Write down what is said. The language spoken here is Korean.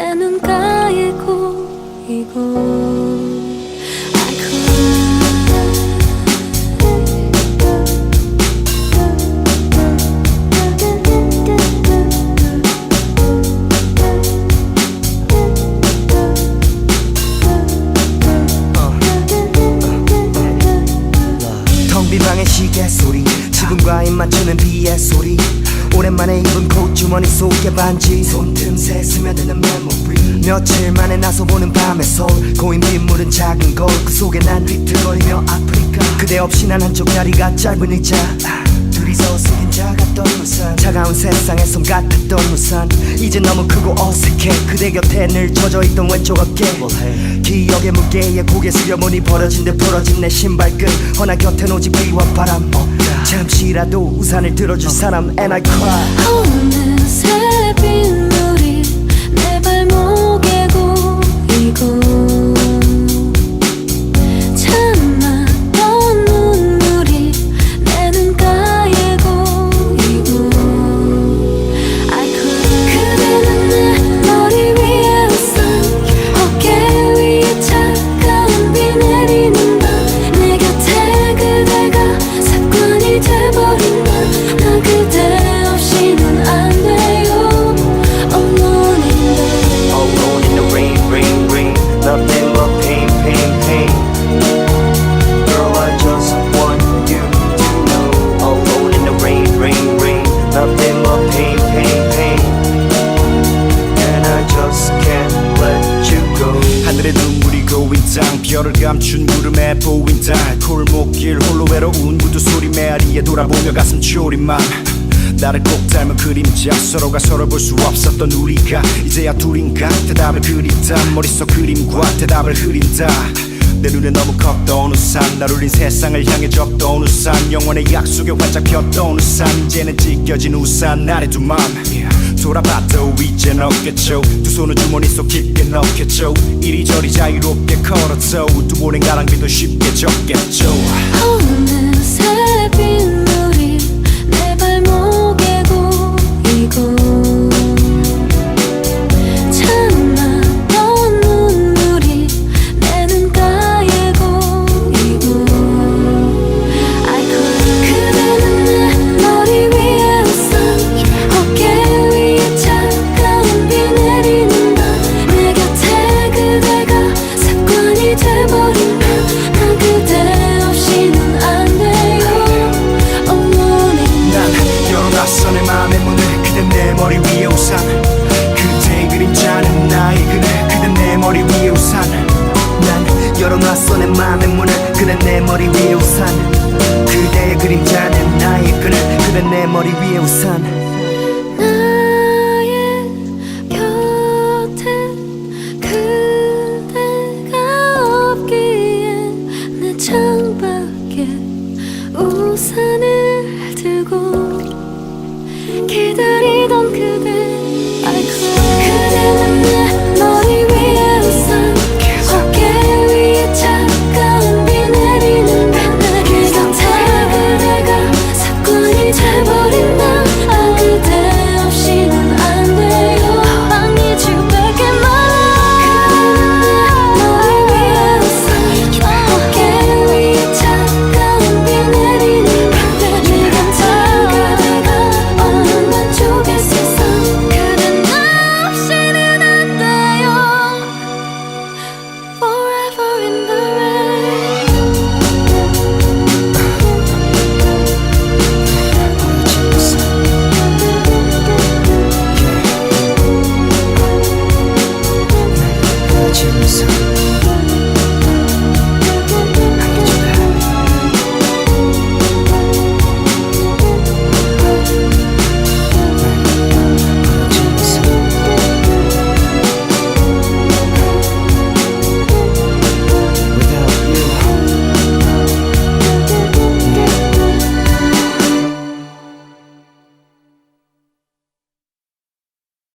내 눈가에 고이고 I 텅빈 방의 시계 소리 지금과 입 맞추는 비의 소리 오랜만에 입은 콧 주머니 속에 반지. 손틈새 스며드는 메모리. 며칠 만에 나서 보는 밤의 솔 고인 빗물은 작은 거울. 그 속에 난 비틀거리며 아프리카. 그대 없이 난 한쪽 다리가 짧은 의자. 아, 둘이서 속인자 같던 우산. 차가운 세상의 손 같았던 우산. 이제 너무 크고 어색해. 그대 곁에 늘 젖어있던 왼쪽 어깨. 기억의 무게에 고개 숙여보니 벌어진 듯 부러진 내 신발끈. 허나 곁엔 오직 비와 바람. 잠시라도 우산을 들어줄 사람. And I cry 땅 별을 감춘 구름에 보인 달 골목길 홀로 외로운 구두 소리 메아리에 돌아보며 가슴 졸임만. 나를 꼭 닮은 그림자 서로가 서로 볼 수 없었던 우리가. 이제야 둘인가 대답을 그린다. 머릿속 그림과 대답을 흐린다. 내 눈에 너무 컸던 우산 날 울린 세상을 향해 적던 우산. 영원의 약속에 활짝 폈던 우산. 이제는 찢겨진 우산 나의 두맘 돌아봐도 이젠 없겠죠. 두 손은 주머니 속 깊게 넣겠죠. 이리저리 자유롭게 걸어도 두 번의 가랑비도 쉽게 적겠죠 내 머리 위에 우산. 그대의 그림자는 나의 끈을 그대 내 머리 위에 우산 watching.